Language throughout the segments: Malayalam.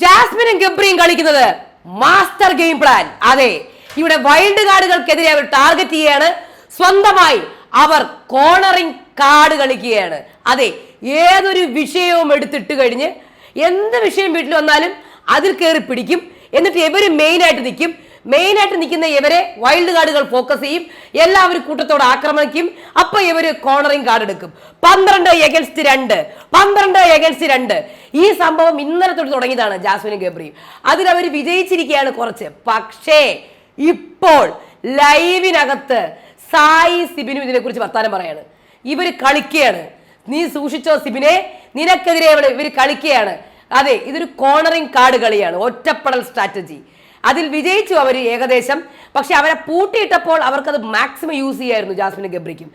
ജാസ്മിനും ഗബ്രിയും കളിക്കുന്നത് മാസ്റ്റർ ഗെയിം പ്ലാൻ. അതെ ഇവിടെ വൈൽഡ് കാർഡുകൾക്കെതിരെ അവർ ടാർഗറ്റ് ചെയ്യാണ് സ്വന്തമായി അവർ കോണറിംഗ് കാർഡ് കളിക്കുകയാണ്. അതെ ഏതൊരു വിഷയവും എടുത്തിട്ട് കഴിഞ്ഞ് എന്ത് വിഷയം വീട്ടിൽ വന്നാലും അതിൽ കയറി പിടിക്കും. എന്നിട്ട് ഇവർ മെയിൻ ആയിട്ട് നിൽക്കും. മെയിൻ ആയിട്ട് നിൽക്കുന്ന ഇവരെ വൈൽഡ് കാർഡുകൾ ഫോക്കസ് ചെയ്യും. എല്ലാവരും കൂട്ടത്തോടെ ആക്രമിക്കും. അപ്പൊ ഇവർ കോർണറിംഗ് കാർഡ് എടുക്കും. പന്ത്രണ്ട് എഗൻസ്റ്റ് രണ്ട്. പന്ത്രണ്ട് എഗൻസ്റ്റ് രണ്ട്. ഈ സംഭവം ഇന്നലെ തൊട്ട് തുടങ്ങിയതാണ് ജാസ്മിനും ഗബ്രിയും. അതിൽ അവർ വിജയിച്ചിരിക്കുകയാണ് കുറച്ച്. പക്ഷേ ഇപ്പോൾ ലൈവിനകത്ത് സായി സിബിനും ഇതിനെക്കുറിച്ച് വർത്താനം പറയാണ്. ഇവർ കളിക്കുകയാണ്. നീ സൂക്ഷിച്ചോ സിബിനെ? നിനക്കെതിരെ ഇവർ കളിക്കുകയാണ്. അതെ ഇതൊരു കോർണറിംഗ് കാർഡ് കളിയാണ്. ഒറ്റപ്പെടൽ സ്ട്രാറ്റജി അതിൽ വിജയിച്ചു അവർ ഏകദേശം. പക്ഷെ അവരെ പൂട്ടിയിട്ടപ്പോൾ അവർക്കത് മാക്സിമം യൂസ് ചെയ്യായിരുന്നു ജാസ്മിനും ഗബ്രിക്കും.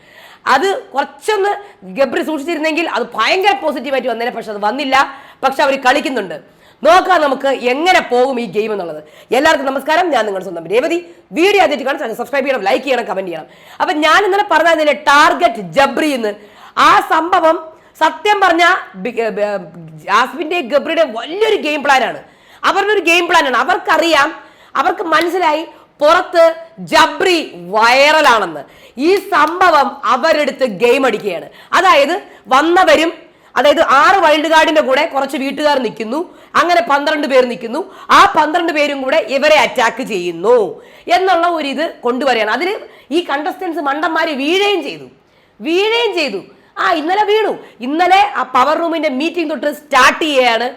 അത് കുറച്ചൊന്ന് ഗബ്രി സൂക്ഷിച്ചിരുന്നെങ്കിൽ അത് ഭയങ്കര പോസിറ്റീവായിട്ട് വന്നേനെ പക്ഷെ അത് വന്നില്ല. പക്ഷെ അവർ കളിക്കുന്നുണ്ട്. നോക്കാം നമുക്ക് എങ്ങനെ പോകും ഈ ഗെയിം എന്നുള്ളത്. എല്ലാവർക്കും നമസ്കാരം. ഞാൻ നിങ്ങളുടെ സ്വന്തം രേവതി. വീഡിയോ ആദ്യമായിട്ട് കാണാൻ സബ്സ്ക്രൈബ് ചെയ്യണം ലൈക്ക് ചെയ്യണം കമന്റ് ചെയ്യണം. അപ്പൊ ഞാൻ ഇന്നലെ പറഞ്ഞതിലെ ടാർഗറ്റ് ജബ്രി എന്ന്. ആ സംഭവം സത്യം പറഞ്ഞ ജാസ്മിന്റെ ഗബ്രിയുടെ വലിയൊരു ഗെയിം പ്ലാനാണ് അവരുടെ ഒരു ഗെയിം പ്ലാനാണ് അവർക്കറിയാം അവർക്ക് മനസ്സിലായി പുറത്ത് ജബ്രി വൈറലാണെന്ന്. ഈ സംഭവം അവരെടുത്ത് ഗെയിം അടിക്കുകയാണ്. അതായത് വന്നവരും അതായത് ആറ് വൈൽഡ് കാർഡിന്റെ കൂടെ കുറച്ച് വീട്ടുകാർ നിൽക്കുന്നു. അങ്ങനെ പന്ത്രണ്ട് പേർ നിൽക്കുന്നു. ആ പന്ത്രണ്ട് പേരും കൂടെ ഇവരെ അറ്റാക്ക് ചെയ്യുന്നു എന്നുള്ള ഒരു ഇത് കൊണ്ടുവരികയാണ്. അതിൽ ഈ കണ്ടസ്റ്റൻസ് മണ്ടന്മാരെ വീഴുകയും ചെയ്തു. വീഴുകയും ചെയ്തു. ആ ഇന്നലെ വീണു. ഇന്നലെ ആ പവർ റൂമിന്റെ മീറ്റിംഗ് തൊട്ട് സ്റ്റാർട്ട് ചെയ്യുകയാണ്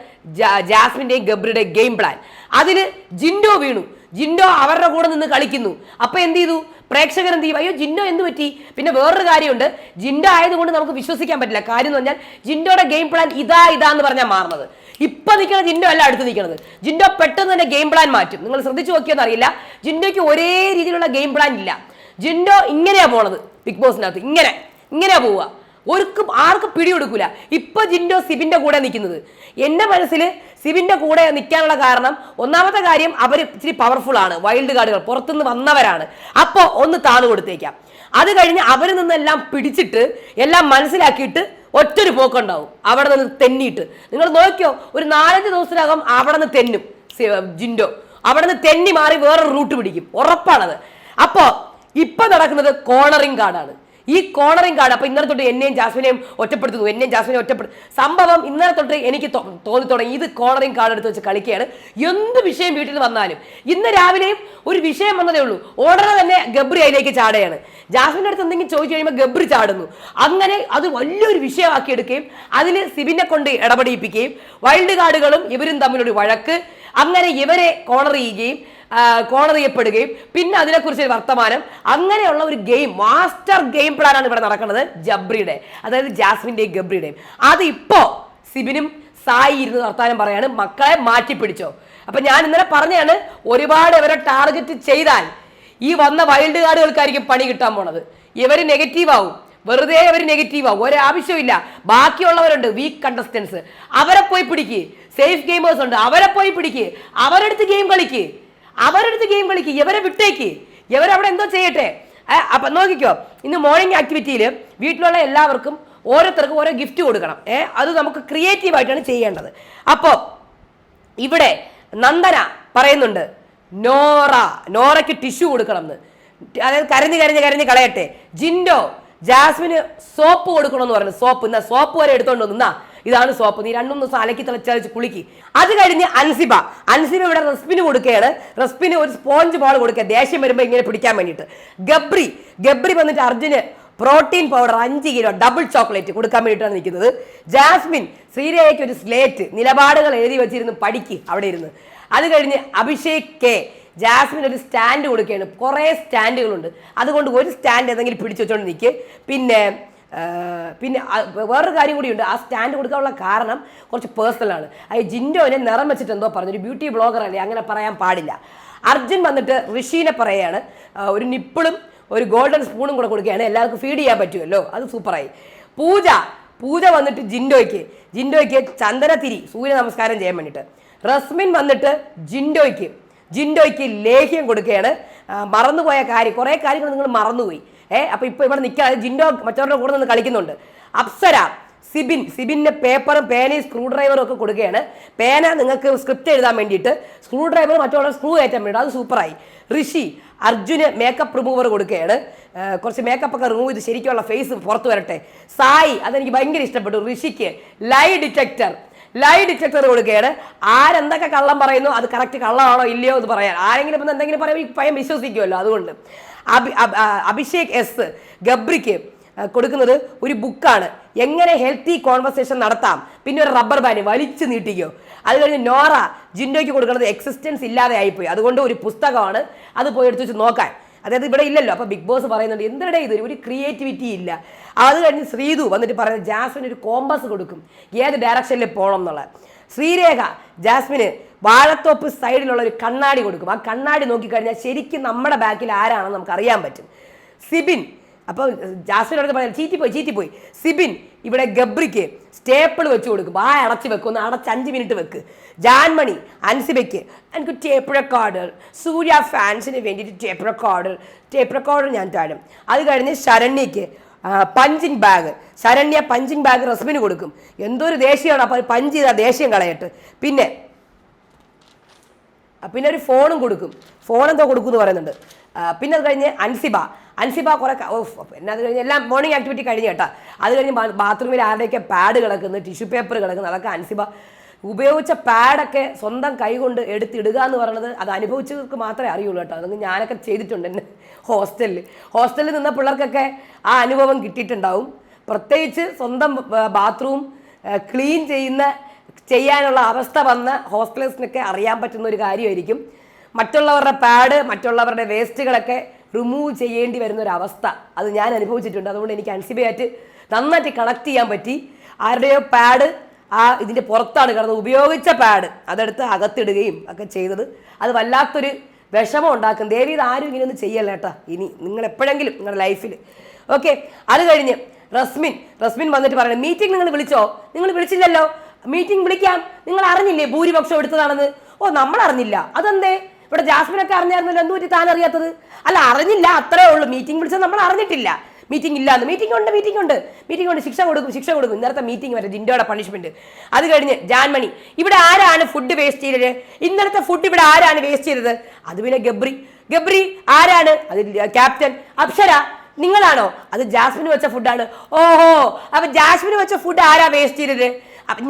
ജാസ്മിന്റെയും ഗബ്രിയുടെയും ഗെയിം പ്ലാൻ അതിന് ജിൻഡോ വീണു. ജിൻഡോ അവരുടെ കൂടെ നിന്ന് കളിക്കുന്നു. അപ്പൊ എന്ത് ചെയ്തു? പ്രേക്ഷകർ എന്ത് ചെയ്യും? അയ്യോ ജിൻഡോ എന്ത് പറ്റി? പിന്നെ വേറൊരു കാര്യമുണ്ട്. ജിൻഡോ ആയതുകൊണ്ട് നമുക്ക് വിശ്വസിക്കാൻ പറ്റില്ല. കാര്യം എന്ന് പറഞ്ഞാൽ ജിൻഡോയുടെ ഗെയിം പ്ലാൻ ഇതാ ഇതാ എന്ന് പറഞ്ഞാൽ മാറുന്നത്. ഇപ്പൊ നിൽക്കുന്ന ജിൻഡോ അല്ല അടുത്ത് നിൽക്കുന്നത് ജിൻഡോ പെട്ടെന്ന് തന്നെ ഗെയിം പ്ലാൻ മാറ്റും. നിങ്ങൾ ശ്രദ്ധിച്ചു നോക്കിയെന്ന് അറിയില്ല. ജിൻഡോയ്ക്ക് ഒരേ രീതിയിലുള്ള ഗെയിം പ്ലാൻ ഇല്ല. ജിൻഡോ ഇങ്ങനെയാ പോണത്. ബിഗ് ബോസിനകത്ത് ഇങ്ങനെ. ഇങ്ങനെയാ പോവുക. ഒരുക്കും ആർക്കും പിടികൊടുക്കൂല. ഇപ്പൊ ജിൻഡോ സിബിന്റെ കൂടെ നിൽക്കുന്നത്. എന്റെ മനസ്സിൽ സിബിന്റെ കൂടെ നിൽക്കാനുള്ള കാരണം ഒന്നാമത്തെ കാര്യം അവർ ഇച്ചിരി പവർഫുൾ ആണ്. വൈൽഡ് കാർഡുകൾ പുറത്തുനിന്ന് വന്നവരാണ്. അപ്പോൾ ഒന്ന് താണു കൊടുത്തേക്കാം. അത് കഴിഞ്ഞ് അവരിൽ നിന്നെല്ലാം പിടിച്ചിട്ട് എല്ലാം മനസ്സിലാക്കിയിട്ട് ഒറ്റൊരു പോക്കുണ്ടാവും. അവിടെ നിന്ന് തെന്നിയിട്ട്. നിങ്ങൾ നോക്കിയോ ഒരു നാലഞ്ച് ദിവസത്തിനകം അവിടെ നിന്ന് തെന്നും ജിൻഡോ. അവിടെ നിന്ന് തെന്നി മാറി വേറൊരു റൂട്ട് പിടിക്കും. ഉറപ്പാണത്. അപ്പോൾ ഇപ്പൊ നടക്കുന്നത് കോർണറിംഗ് കാർഡാണ് ഈ കോണറിങ് കാർഡ് അപ്പൊ ഇന്നലെ തൊട്ട് എന്നെയും ജാസ്മിനെയും ഒറ്റപ്പെടുത്തുന്നു എന്നെയും ജാസ്മിനെയും ഒറ്റപ്പെടുത്തു സംഭവം ഇന്നലെ തൊട്ട് എനിക്ക് തോന്നി തുടങ്ങി. ഇത് കോണറിങ് കാർഡ് എടുത്ത് വെച്ച് കളിക്കുകയാണ്. എന്ത് വിഷയം വീട്ടിൽ വന്നാലും ഇന്ന് രാവിലെയും ഒരു വിഷയം വന്നതേ ഉള്ളൂ. ഉടനെ തന്നെ ഗബ്രി അതിലേക്ക് ചാടുകയാണ്. ജാസ്മിന്റെ അടുത്ത് എന്തെങ്കിലും ചോദിച്ചു കഴിയുമ്പോൾ ഗബ്രി ചാടുന്നു. അങ്ങനെ അത് വലിയൊരു വിഷയമാക്കി എടുക്കുകയും അതിൽ സിബിനെ കൊണ്ട് ഇടപെടിപ്പിക്കുകയും വൈൽഡ് കാർഡുകളും ഇവരും തമ്മിലൊരു വഴക്ക്. അങ്ങനെ ഇവരെ കോണർ ചെയ്യുകയും കോണർ ചെയ്യപ്പെടുകയും പിന്നെ അതിനെക്കുറിച്ച് വർത്തമാനം. അങ്ങനെയുള്ള ഒരു ഗെയിം മാസ്റ്റർ ഗെയിം പ്ലാനാണ് ഇവിടെ നടക്കുന്നത് ജബ്രിയുടെ അതായത് ജാസ്മിന്റെയും ഗബ്രിയുടെയും. അത് ഇപ്പോ സിബിനും സായി ഇരുന്ന് വർത്താനം പറയാണ്. മക്കളെ മാറ്റിപ്പിടിച്ചോ. അപ്പൊ ഞാൻ ഇന്നലെ പറഞ്ഞാണ് ഒരുപാട് ഇവരെ ടാർഗറ്റ് ചെയ്താൽ ഈ വന്ന വൈൽഡ് കാർഡുകൾക്കായിരിക്കും പണി കിട്ടാൻ പോണത്. ഇവർ നെഗറ്റീവ് ആവും. വെറുതെ അവർ നെഗറ്റീവ് ആവും. ഒരാവശ്യമില്ല ബാക്കിയുള്ളവരുണ്ട് വീക്ക് കണ്ടസ്റ്റൻസ് അവരെ പോയി പിടിക്ക്. സേഫ് ഗെയിമേഴ്സ് ഉണ്ട്. അവരെ പോയി പിടിക്ക്. അവരെടുത്ത് ഗെയിം കളിക്ക്. അവരെടുത്ത് ഗെയിം കളിക്ക് ഇവരെ വിട്ടേക്ക്. ഇവരവിടെ എന്തോ ചെയ്യട്ടെ? അപ്പം നോക്കിക്കോ ഇന്ന് മോർണിംഗ് ആക്ടിവിറ്റിയിൽ വീട്ടിലുള്ള എല്ലാവർക്കും ഓരോരുത്തർക്കും ഓരോ ഗിഫ്റ്റ് കൊടുക്കണം. ഏ അത് നമുക്ക് ക്രിയേറ്റീവായിട്ടാണ് ചെയ്യേണ്ടത്. അപ്പോൾ ഇവിടെ നന്ദന പറയുന്നുണ്ട് നോറ നോറയ്ക്ക് ടിഷ്യൂ കൊടുക്കണം എന്ന്. അതായത് കരഞ്ഞ് കരഞ്ഞ് കരഞ്ഞ് കളയട്ടെ. ജിൻഡോ ജാസ്മിന് സോപ്പ് കൊടുക്കണമെന്ന് പറഞ്ഞു. സോപ്പ് എന്നാ സോപ്പ് വരെ എടുത്തോണ്ട് വന്നു ഇതാണ് സോപ്പ്. നീ രണ്ടും ദിവസം അലക്കി തിളച്ചരച്ച് കുളിക്ക്. അത് കഴിഞ്ഞ് അൻസിബ. അൻസിബ ഇവിടെ റെസ്പിന് കൊടുക്കുകയാണ്. റെസ്പിന് ഒരു സ്പോഞ്ച് ബോൾ കൊടുക്കുക. ദേഷ്യം വരുമ്പോൾ ഇങ്ങനെ പിടിക്കാൻ വേണ്ടിയിട്ട്. ഗബ്രി. ഗബ്രി വന്നിട്ട് അർജുന് പ്രോട്ടീൻ പൗഡർ അഞ്ച് കിലോ ഡബിൾ ചോക്ലേറ്റ് കൊടുക്കാൻ വേണ്ടിയിട്ടാണ് നിൽക്കുന്നത്. ജാസ്മിൻ ശ്രീരേഖയ്ക്ക് ഒരു സ്ലേറ്റ് നിലപാടുകൾ എഴുതി വെച്ചിരുന്ന് പഠിക്ക് അവിടെ ഇരുന്ന്. അത് കഴിഞ്ഞ് അഭിഷേക് കെ. ജാസ്മിൻ ഒരു സ്റ്റാൻഡ് കൊടുക്കുകയാണ്. കുറേ സ്റ്റാൻഡുകളുണ്ട്. അതുകൊണ്ട് ഒരു സ്റ്റാൻഡ് ഏതെങ്കിലും പിടിച്ചു വെച്ചുകൊണ്ട് നിൽക്ക് പിന്നെ പിന്നെ വേറൊരു കാര്യം കൂടിയുണ്ട് ആ സ്റ്റാൻഡ് കൊടുക്കാനുള്ള കാരണം കുറച്ച് പേഴ്സണലാണ് അത് ജിൻഡോനെ നിറം വെച്ചിട്ട് എന്തോ പറഞ്ഞു. ഒരു ബ്യൂട്ടി ബ്ലോഗർ അല്ലേ അങ്ങനെ പറയാൻ പാടില്ല. അർജുൻ വന്നിട്ട് ഋഷീനെ പറയുകയാണ് ഒരു നിപ്പിളും ഒരു ഗോൾഡൻ സ്പൂണും കൂടെ കൊടുക്കുകയാണ്. എല്ലാവർക്കും ഫീഡ് ചെയ്യാൻ പറ്റുമല്ലോ. അത് സൂപ്പറായി. പൂജ പൂജ വന്നിട്ട് ജിൻഡോയ്ക്ക് ജിൻഡോയ്ക്ക് ചന്ദനത്തിരി സൂര്യ നമസ്കാരം ചെയ്യാൻ വേണ്ടിയിട്ട്. റസ്മിൻ വന്നിട്ട് ജിൻഡോയ്ക്ക് ജിൻഡോയ്ക്ക് ലേഹ്യം കൊടുക്കുകയാണ്. മറന്നുപോയ കാര്യം കുറേ കാര്യങ്ങൾ നിങ്ങൾ മറന്നുപോയി. ഏ അപ്പൊ ഇപ്പൊ ഇവിടെ നിൽക്കാതെ ജിൻഡോ മറ്റവരുടെ കൂടെ നിന്ന് കളിക്കുന്നുണ്ട്. അപ്സര സിബിൻ. സിബിന്റെ പേപ്പറും പേനയും സ്ക്രൂ ഡ്രൈവറും ഒക്കെ കൊടുക്കുകയാണ്. പേന നിങ്ങൾക്ക് സ്ക്രിപ്റ്റ് എഴുതാൻ വേണ്ടിയിട്ട് സ്ക്രൂ ഡ്രൈവർ മറ്റുള്ള സ്ക്രൂ കയറ്റാൻ വേണ്ടി അത് സൂപ്പറായി ഋഷി അർജുന് മേക്കപ്പ് റിമൂവർ കൊടുക്കുകയാണ്. കുറച്ച് മേക്കപ്പ് ഒക്കെ റിമൂവ് ചെയ്ത് ശരിക്കുള്ള ഫേസ് പുറത്ത് വരട്ടെ. സായി അതെനിക്ക് ഭയങ്കര ഇഷ്ടപ്പെട്ടു. ഋഷിക്ക് ലൈ ഡിറ്റക്ടർ ലൈ ഡിറ്റക്ടർ കൊടുക്കുകയാണ്. ആരെന്തൊക്കെ കള്ളം പറയുന്നു? അത് കറക്റ്റ് കള്ളമാണോ ഇല്ലയോ എന്ന് പറയാൻ. ആരെങ്കിലും ഇപ്പം എന്തെങ്കിലും പറയുമ്പോൾ ഭയം വിശ്വസിക്കുമല്ലോ അതുകൊണ്ട്. അഭി അഭ- അഭിഷേക് എസ് ഗബ്രിക്ക് കൊടുക്കുന്നത് ഒരു ബുക്കാണ്. എങ്ങനെ ഹെൽത്തി കോൺവെർസേഷൻ നടത്താം? പിന്നെ ഒരു റബ്ബർ ബാൻഡ് വലിച്ചു നീട്ടിക്കോ. അത് കഴിഞ്ഞ് നോറ ജിൻഡോയ്ക്ക് കൊടുക്കുന്നത് എക്സിസ്റ്റൻസ് ഇല്ലാതെ ആയിപ്പോയി. അതുകൊണ്ട് ഒരു പുസ്തകമാണ്. അത് പോയി എടുത്ത് വെച്ച് നോക്കാൻ. അതായത് ഇവിടെ ഇല്ലല്ലോ. അപ്പൊ ബിഗ് ബോസ് പറയുന്നുണ്ട് എന്തിടെ ഇത്? ഒരു ക്രിയേറ്റിവിറ്റി ഇല്ല. അത് കഴിഞ്ഞ് ശ്രീതു വന്നിട്ട് പറയുന്നത് ജാസ്മിൻ ഒരു കോമ്പസ് കൊടുക്കും. ഏത് ഡയറക്ഷനിൽ പോകണം എന്നുള്ളത് ശ്രീരേഖ ജാസ്മിന് വാഴത്തോപ്പ് സൈഡിലുള്ള ഒരു കണ്ണാടി കൊടുക്കും. ആ കണ്ണാടി നോക്കിക്കഴിഞ്ഞാൽ ശരിക്കും നമ്മുടെ ബാക്കിൽ ആരാണെന്ന് നമുക്ക് അറിയാൻ പറ്റും. സിബിൻ അപ്പോൾ ജാസ്മിൻ അടുത്ത് പറയാം ചീറ്റിപ്പോയി ചീറ്റിപ്പോയി. സിബിൻ ഇവിടെ ഗബ്രിക്ക് സ്റ്റേപ്പിൾ വെച്ച് കൊടുക്കും. ആ അടച്ച് വെക്കും ഒന്ന് അടച്ച് അഞ്ച് മിനിറ്റ് വെക്ക്. ജാൻമണി അൻസിബയ്ക്ക് എനിക്ക് ടേപ്പ് റെക്കോർഡർ സൂര്യ ഫാൻസിന് വേണ്ടിയിട്ട് ടേപ്പ് റെക്കോർഡർ ടേപ്പ് റെക്കോർഡർ ഞാൻ താഴും അത് കഴിഞ്ഞ് ശരണ്യയ്ക്ക് punching bag. Saranya punching bag റസ്മിന് കൊടുക്കും. എന്തൊരു ദേഷ്യമാണ് അപ്പോൾ പഞ്ച് ചെയ്താൽ ദേഷ്യം കളയട്ട്. പിന്നെ പിന്നെ ഒരു ഫോണും കൊടുക്കും. ഫോൺ എന്തോ കൊടുക്കും എന്ന് പറയുന്നുണ്ട് പിന്നെ അത് കഴിഞ്ഞ് അൻസിബ. അൻസിബ കുറെ പിന്നെ അത് കഴിഞ്ഞ് എല്ലാം മോർണിംഗ് ആക്ടിവിറ്റി കഴിഞ്ഞ് കേട്ടോ. അത് കഴിഞ്ഞ് ബാത്റൂമിൽ ആരുടെയൊക്കെ പാഡ് കിടക്കുന്നു ടിഷ്യൂ പേപ്പർ കിടക്കുന്നു അതൊക്കെ അൻസിബ ഉപയോഗിച്ച പാഡൊക്കെ സ്വന്തം കൈ കൊണ്ട് എടുത്തിടുക എന്ന് പറയുന്നത് അത് അനുഭവിച്ചവർക്ക് മാത്രമേ അറിയുള്ളൂ കേട്ടോ. അതൊക്കെ ഞാനൊക്കെ ചെയ്തിട്ടുണ്ട് എന്നെ ഹോസ്റ്റലിൽ ഹോസ്റ്റലിൽ നിന്ന പിള്ളേർക്കൊക്കെ ആ അനുഭവം കിട്ടിയിട്ടുണ്ടാവും. പ്രത്യേകിച്ച് സ്വന്തം ബാത്റൂം ക്ലീൻ ചെയ്യുന്ന ചെയ്യാനുള്ള അവസ്ഥ വന്ന ഹോസ്റ്റലേഴ്സിനൊക്കെ അറിയാൻ പറ്റുന്ന ഒരു കാര്യമായിരിക്കും. മറ്റുള്ളവരുടെ പാഡ് മറ്റുള്ളവരുടെ വേസ്റ്റുകളൊക്കെ റിമൂവ് ചെയ്യേണ്ടി വരുന്ന ഒരു അവസ്ഥ അത് ഞാൻ അനുഭവിച്ചിട്ടുണ്ട്. അതുകൊണ്ട് എനിക്ക് അൻസിബയായിട്ട് നന്നായിട്ട് കണക്ട് ചെയ്യാൻ പറ്റി. ആരുടെയോ പാഡ് ആ ഇതിന്റെ പുറത്താണ് കിടന്നത്. ഉപയോഗിച്ച പാഡ് അതെടുത്ത് അകത്തിടുകയും ഒക്കെ ചെയ്തത്. അത് വല്ലാത്തൊരു വിഷമം ഉണ്ടാക്കും. ദേവി ഇത് ആരും ഇങ്ങനെയൊന്നും ചെയ്യല്ല കേട്ടോ. ഇനി നിങ്ങൾ എപ്പോഴെങ്കിലും നിങ്ങളുടെ ലൈഫിൽ ഓക്കെ അത് കഴിഞ്ഞ് റസ്മിൻ റസ്മിൻ വന്നിട്ട് പറയണം മീറ്റിംഗ് നിങ്ങൾ വിളിച്ചോ? നിങ്ങൾ വിളിച്ചില്ലല്ലോ? മീറ്റിംഗ് വിളിക്കാം. നിങ്ങൾ അറിഞ്ഞില്ലേ ഭൂരിപക്ഷം എടുത്തതാണെന്ന്? ഓ നമ്മൾ അറിഞ്ഞില്ല. അതെന്തേ? ഇവിടെ ജാസ്മിനൊക്കെ അറിഞ്ഞായിരുന്നല്ലോ. എന്തുപറ്റി താൻ അറിയാത്തത്? അല്ല അറിഞ്ഞില്ല അത്രേ ഉള്ളൂ. മീറ്റിംഗ് വിളിച്ചത് നമ്മൾ അറിഞ്ഞിട്ടില്ല. മീറ്റിംഗ് ഇല്ലാന്ന്. മീറ്റിംഗ് ഉണ്ട് മീറ്റിംഗ് ഉണ്ട്. മീറ്റിംഗ് ഉണ്ട്. ശിക്ഷ കൊടുക്കും ശിക്ഷ കൊടുക്കും. ഇന്നലത്തെ മീറ്റിംഗ് വരെ ജിൻഡോയുടെ പണിഷ്മെന്റ് അത് കഴിഞ്ഞ് ജാൻമണി. ഇവിടെ ആരാണ് ഫുഡ് വേസ്റ്റ് ചെയ്തത്? ഇന്നലത്തെ ഫുഡ് ഇവിടെ ആരാണ് വേസ്റ്റ് ചെയ്തത്? അത് പിന്നെ ഗബ്രി. ഗബ്രി ആരാണ്? അത് ക്യാപ്റ്റൻ അപ്സര. നിങ്ങളാണോ? അത് ജാസ്മിന് വെച്ച ഫുഡാണ് ഓഹോ അപ്പൊ ജാസ്മിന് വെച്ച ഫുഡ് ആരാ വേസ്റ്റ് ചെയ്തത്?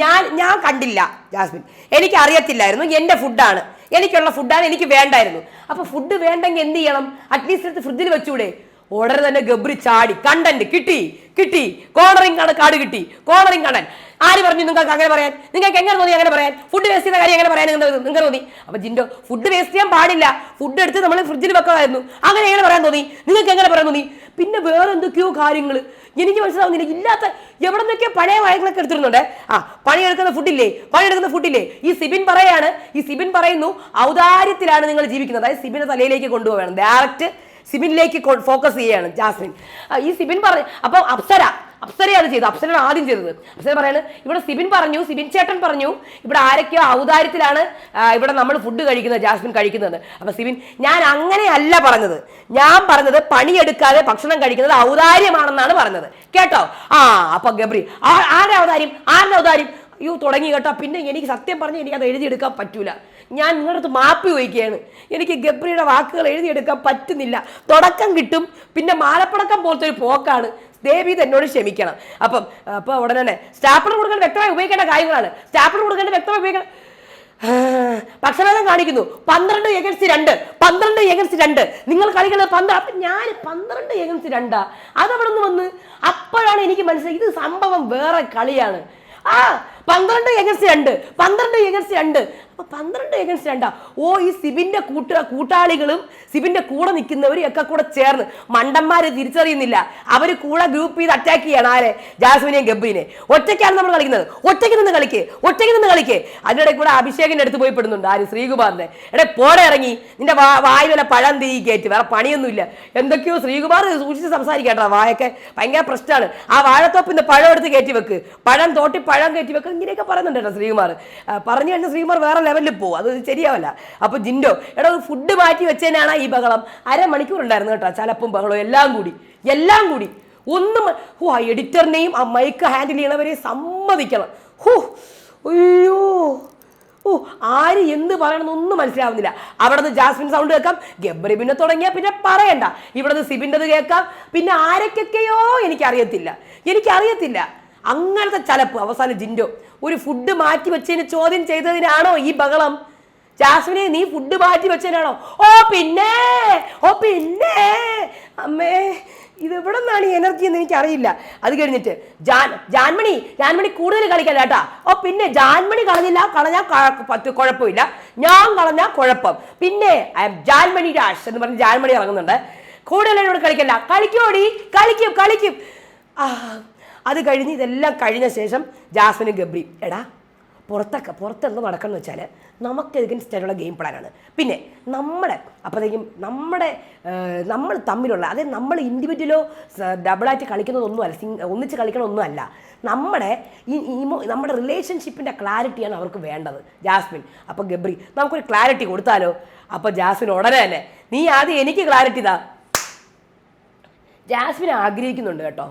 ഞാൻ ഞാൻ കണ്ടില്ല ജാസ്മിൻ. എനിക്ക് അറിയത്തില്ലായിരുന്നു. എന്റെ ഫുഡാണ് എനിക്കുള്ള ഫുഡാണ് എനിക്ക് വേണ്ടായിരുന്നു. അപ്പൊ ഫുഡ് വേണ്ടെങ്കിൽ എന്ത് ചെയ്യണം? അറ്റ്ലീസ്റ്റ് എടുത്ത് ഫ്രിഡ്ജിൽ വെച്ചൂടെ. ഉടനെ തന്നെ ഗബ്രി ചാടി കണ്ടന്റ് കിട്ടി കിട്ടി കോണറിങ് കട കാട് കിട്ടി കോണറിങ് കണ്ടൻ ആര് പറഞ്ഞു നിങ്ങൾക്ക് അങ്ങനെ പറയാൻ? നിങ്ങൾക്ക് എങ്ങനെ തോന്നി അങ്ങനെ പറയാൻ? ഫുഡ് വേസ്റ്റ് ചെയ്യുന്ന കാര്യം എങ്ങനെ പറയാൻ നിങ്ങൾക്ക് തോന്നി? അപ്പൊ ജിൻഡോ ഫുഡ് വേസ്റ്റ് ചെയ്യാൻ പാടില്ല. ഫുഡ് എടുത്ത് നമ്മൾ ഫ്രിഡ്ജിൽ വെക്കുമായിരുന്നു. അങ്ങനെ എങ്ങനെ പറയാൻ തോന്നി? നിങ്ങൾക്ക് എങ്ങനെ പറയാൻ തോന്നി? പിന്നെ വേറെ എന്തൊക്കെയോ കാര്യങ്ങൾ എനിക്ക് മനസ്സിലാവുന്നില്ല. ഇല്ലാത്ത എവിടെ നിന്നൊക്കെ പഴയ വായങ്ങളൊക്കെ എടുത്തിരുന്നുണ്ട്. ആ പണിയെടുക്കുന്ന ഫുഡില്ലേ പണിയെടുക്കുന്ന ഫുഡില്ലേ ഈ സിബിൻ പറയാണ്. ഈ സിബിൻ പറയുന്നു ഔദാര്യത്തിലാണ് നിങ്ങൾ ജീവിക്കുന്നത്. അതായത് സിബിനെ തലയിലേക്ക് കൊണ്ടുപോകണം ഡയറക്റ്റ് സിബിനിലേക്ക് ഫോക്കസ് ചെയ്യാണ് ജാസ്മിൻ. ഈ സിബിൻ പറഞ്ഞു അപ്പോൾ അപ്സര അപ്സരയാണ് ചെയ്തത് അപ്സര ആദ്യം ചെയ്തത്. അപ്സര പറയാണ് ഇവിടെ സിബിൻ പറഞ്ഞു സിബിൻ ചേട്ടൻ പറഞ്ഞു ഇവിടെ ആരൊക്കെയോ ഔദാര്യത്തിലാണ് ഇവിടെ നമ്മൾ ഫുഡ് കഴിക്കുന്നത് ജാസ്മിൻ കഴിക്കുന്നത്. അപ്പൊ സിബിൻ ഞാൻ അങ്ങനെയല്ല പറഞ്ഞത്. ഞാൻ പറഞ്ഞത് പണിയെടുക്കാതെ ഭക്ഷണം കഴിക്കുന്നത് ഔദാര്യമാണെന്നാണ് പറഞ്ഞത്. കേട്ടോ? ആ അപ്പൊ ഗബ്രി ആരുടെ ഔദാര്യം? ആരുടെ ഔദാര്യം? അയ്യോ തുടങ്ങി കേട്ടോ. പിന്നെ എനിക്ക് സത്യം പറഞ്ഞ് എനിക്ക് അത് എഴുതിയെടുക്കാൻ പറ്റൂല. ഞാൻ നിങ്ങളുടെ അടുത്ത് മാപ്പ് ചോദിക്കുകയാണ് എനിക്ക് ഗബ്രിയുടെ വാക്കുകൾ എഴുതിയെടുക്കാൻ പറ്റുന്നില്ല. തുടക്കം കിട്ടും പിന്നെ മാലപ്പടക്കം പോലത്തെ ഒരു പോക്കാണ്. ദേവി എന്നോട് ക്ഷമിക്കണം. അപ്പം അപ്പോൾ ഉടനെ തന്നെ സ്റ്റാപ്പിൾ കൊടുക്കേണ്ട വ്യക്തമായി ഉപയോഗിക്കേണ്ട കാര്യങ്ങളാണ്. സ്റ്റാപ്പിൾ കൊടുക്കേണ്ട വ്യക്തമായി ഉപയോഗിക്കണം. പക്ഷഭേദം കാണിക്കുന്നു. പന്ത്രണ്ട് എഗൻസ്റ്റ് രണ്ട്. പന്ത്രണ്ട് എഗൻസ്റ്റ് രണ്ട്. നിങ്ങൾ കളിക്കുന്നത് പന്ത്രണ്ട്. ഞാൻ പന്ത്രണ്ട് എഗൻസ്റ്റ് രണ്ടാ? അതവിടെ നിന്ന് വന്ന് അപ്പോഴാണ് എനിക്ക് മനസ്സിലായി ഇത് സംഭവം വേറെ കളിയാണ്. ആ പന്ത്രണ്ട് എഗൻസ്റ്റ് രണ്ട് പന്ത്രണ്ട് എഗൻസ്റ്റ് രണ്ട് അപ്പൊ പന്ത്രണ്ട് എഗൻസ്റ്റ് രണ്ടാ? ഓ ഈ സിബിന്റെ കൂട്ട കൂട്ടാളികളും സിബിന്റെ കൂടെ നിൽക്കുന്നവരും ഒക്കെ കൂടെ ചേർന്ന്. മണ്ടന്മാരെ തിരിച്ചറിയുന്നില്ല. അവർ കൂടെ ഗ്രൂപ്പ് ചെയ്ത് അറ്റാക്ക് ചെയ്യണം. ആരെ? ജാസ്മിനെയും ഗബ്ബിനെ. ഒറ്റയ്ക്കാണ് നമ്മൾ കളിക്കുന്നത്. ഒറ്റയ്ക്ക് നിന്ന് കളിക്ക്. ഒറ്റയ്ക്ക് നിന്ന് കളിക്ക്. അതിനിടെ കൂടെ അഭിഷേകിന്റെ അടുത്ത് പോയി പെടുന്നുണ്ട്. ആര്? ശ്രീകുമാറിന്റെ എടേ പോടെ ഇറങ്ങി. നിന്റെ വാ വായിൽ വല്ല പഴം തീ കയറ്റി. വേറെ പണിയൊന്നുമില്ല. എന്തൊക്കെയോ ശ്രീകുമാർ സൂക്ഷിച്ച് സംസാരിക്കട്ടോ. വായൊക്കെ ഭയങ്കര പ്രശ്നമാണ്. ആ വാഴത്തോപ്പിന്റെ പഴം എടുത്ത് കയറ്റി വെക്ക്. പഴം തോട്ടി പഴം കയറ്റി വെക്ക്. ഇങ്ങനെയൊക്കെ പറയുന്നുണ്ട് കേട്ടോ ശ്രീകുമാർ പറഞ്ഞു കഴിഞ്ഞാൽ ശ്രീകുമാർ വേറെ ലെവലിൽ പോകും അത് ശരിയാവല്ല. അപ്പൊ ജിൻഡോ എടാ ഫുഡ് മാറ്റി വെച്ചതിനാണ് ഈ ബഹളം. അരമണിക്കൂർ ഉണ്ടായിരുന്നു കേട്ടോ ചലപ്പും ബഹളവും എല്ലാം കൂടി. എല്ലാം കൂടി. ഒന്നും ഹോ ആ എഡിറ്ററിനെയും ആ മൈക്ക് ഹാൻഡിൽ ചെയ്യണവരെ സമ്മതിക്കണം. ഹോ അയ്യോ. ഓ ആര് എന്ത് പറയണമെന്നൊന്നും മനസ്സിലാവുന്നില്ല. അവിടെ നിന്ന് ജാസ്മിൻ സൗണ്ട് കേൾക്കാം ഗബ്രി പിന്നെ തുടങ്ങിയാൽ പിന്നെ പറയണ്ട. ഇവിടെ നിന്ന് സിബിന്റെത് കേൾക്കാം. പിന്നെ ആരൊക്കെയൊക്കെയോ എനിക്കറിയത്തില്ല. എനിക്കറിയത്തില്ല. അങ്ങനത്തെ ചലപ്പ്. അവസാനം ജിൻഡോ ഒരു ഫുഡ് മാറ്റി വെച്ചതിന് ചോദ്യം ചെയ്തതിനാണോ ഈ ബഹളം? ജാസ്മിനെ നീ ഫുഡ് മാറ്റി വെച്ചതിനാണോ? ഓ പിന്നെ ഓ പിന്നെ അമ്മേ ഇത് എവിടെ നിന്നാണ് ഈ എനർജി എന്ന് എനിക്കറിയില്ല. അത് കഴിഞ്ഞിട്ട് ജാൻ ജാൻമണി ജാൻമണി കൂടുതൽ കളിക്കല്ല കേട്ടാ. ഓ പിന്നെ ജാൻമണി കളഞ്ഞില്ല കളഞ്ഞാൽ പത്ത് കുഴപ്പമില്ല. ഞാൻ കളഞ്ഞാൽ കുഴപ്പം. പിന്നെ ഐ എം ജാൻമണി രാഷ് എന്ന് പറഞ്ഞ് ജാൻമണി ഇറങ്ങുന്നുണ്ട്. കൂടുതൽ എന്നോട് കളിക്കല്ല. കളിക്കോടി കളിക്കും കളിക്കും. ആ അത് കഴിഞ്ഞ് ഇതെല്ലാം കഴിഞ്ഞ ശേഷം ജാസ്മിൻ ഗബ്രിയും. എടാ പുറത്തൊക്കെ പുറത്തെന്ത് നടക്കണം വെച്ചാൽ നമുക്ക് എഗൻസ്റ്റ് സ്റ്റൈലുള്ള ഗെയിം പ്ലാനാണ് പിന്നെ നമ്മുടെ അപ്പോഴത്തേക്കും നമ്മുടെ നമ്മൾ തമ്മിലുള്ള അതായത് നമ്മൾ ഇൻഡിവിജ്വലോ ഡബിളായിട്ട് കളിക്കുന്നതൊന്നുമല്ല സിംഗ് ഒന്നിച്ച് കളിക്കണമൊന്നുമല്ല. നമ്മുടെ ഈ ഇമോ നമ്മുടെ റിലേഷൻഷിപ്പിന്റെ ക്ലാരിറ്റിയാണ് അവർക്ക് വേണ്ടത്. ജാസ്മിൻ അപ്പോൾ ഗബ്രി നമുക്കൊരു ക്ലാരിറ്റി കൊടുത്താലോ? അപ്പോൾ ജാസ്മിൻ ഉടനെ തന്നെ നീ ആദ്യം എനിക്ക് ക്ലാരിറ്റി താ ജാസ്മിൻ ആഗ്രഹിക്കുന്നുണ്ട് കേട്ടോ.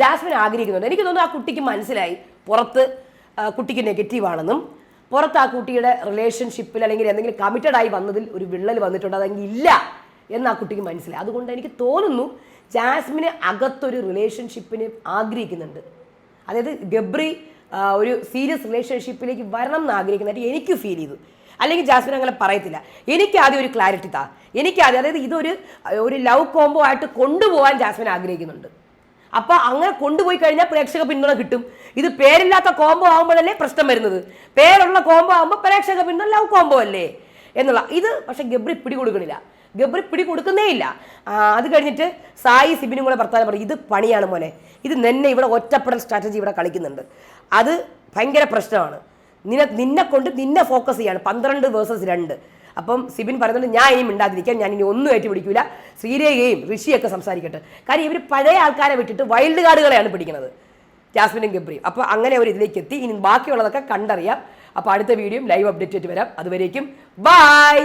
ജാസ്മിൻ ആഗ്രഹിക്കുന്നുണ്ട്. എനിക്ക് തോന്നുന്നു ആ കുട്ടിക്ക് മനസ്സിലായി. പുറത്ത് കുട്ടിക്ക് നെഗറ്റീവ് ആണെന്നും പുറത്ത് ആ കുട്ടിയുടെ റിലേഷൻഷിപ്പിൽ അല്ലെങ്കിൽ എന്തെങ്കിലും കമ്മിറ്റഡ് ആയി വന്നതിൽ ഒരു വിള്ളൽ വന്നിട്ടുണ്ട് അതെങ്കിൽ ഇല്ല എന്ന് ആ കുട്ടിക്ക് മനസ്സിലായി. അതുകൊണ്ട് എനിക്ക് തോന്നുന്നു ജാസ്മിന് അകത്തൊരു റിലേഷൻഷിപ്പിന് ആഗ്രഹിക്കുന്നുണ്ട്. അതായത് ഗബ്രി ഒരു സീരിയസ് റിലേഷൻഷിപ്പിലേക്ക് വരണം എന്ന് ആഗ്രഹിക്കുന്നതായിട്ട് എനിക്ക് ഫീൽ ചെയ്തു. അല്ലെങ്കിൽ ജാസ്മിൻ അങ്ങനെ പറയത്തില്ല. എനിക്ക് ആദ്യം ഒരു ക്ലാരിറ്റി താ. എനിക്ക് ആദ്യം അതായത് ഇതൊരു ഒരു ലവ് കോംബോ ആയിട്ട് കൊണ്ടുപോകാൻ ജാസ്മിൻ ആഗ്രഹിക്കുന്നുണ്ട്. അപ്പൊ അങ്ങനെ കൊണ്ടുപോയി കഴിഞ്ഞാൽ പ്രേക്ഷക പിന്തുണ കിട്ടും. ഇത് പേരില്ലാത്ത കോംബോ ആകുമ്പോഴല്ലേ പ്രശ്നം വരുന്നത്. പേരുള്ള കോംബോ ആകുമ്പോൾ പ്രേക്ഷക പിന്തുണ ലവ് കോംബോ അല്ലേ? എന്നുള്ള ഇത് പക്ഷെ ഗബ്രി പിടികൊടുക്കണില്ല. ഗബ്രി പിടികൊടുക്കുന്നേ ഇല്ല. അത് കഴിഞ്ഞിട്ട് സായി സിബിനും കൂടെ ഭർത്താവ് പറയും ഇത് പണിയാണ് മോനെ. ഇത് നിന്നെ ഇവിടെ ഒറ്റപ്പെടൽ സ്ട്രാറ്റജി ഇവിടെ കളിക്കുന്നുണ്ട്. അത് ഭയങ്കര പ്രശ്നമാണ്. നിന്നെ നിന്നെ കൊണ്ട് നിന്നെ ഫോക്കസ് ചെയ്യാണ്. പന്ത്രണ്ട് വേഴ്സസ് രണ്ട്. അപ്പം സിബിൻ പറയുന്നുണ്ട് ഞാൻ ഇനി മിണ്ടാതിരിക്കാം ഞാൻ ഇനി ഒന്നും ഏറ്റുപിടിക്കൂല. ശ്രീരേഖയും ഋഷിയൊക്കെ സംസാരിക്കട്ടെ. കാര്യം ഇവർ പഴയ ആൾക്കാരെ വിട്ടിട്ട് വൈൽഡ് കാർഡുകളെയാണ് പിടിക്കുന്നത്. ജാസ്മിനും ഗബ്രിയും. അപ്പോൾ അങ്ങനെ അവർ ഇതിലേക്ക് എത്തി. ഇനി ബാക്കിയുള്ളതൊക്കെ കണ്ടറിയാം. അപ്പോൾ അടുത്ത വീഡിയോയും ലൈവ് അപ്ഡേറ്റ് ആയിട്ട് വരാം. അതുവരേക്കും ബൈ!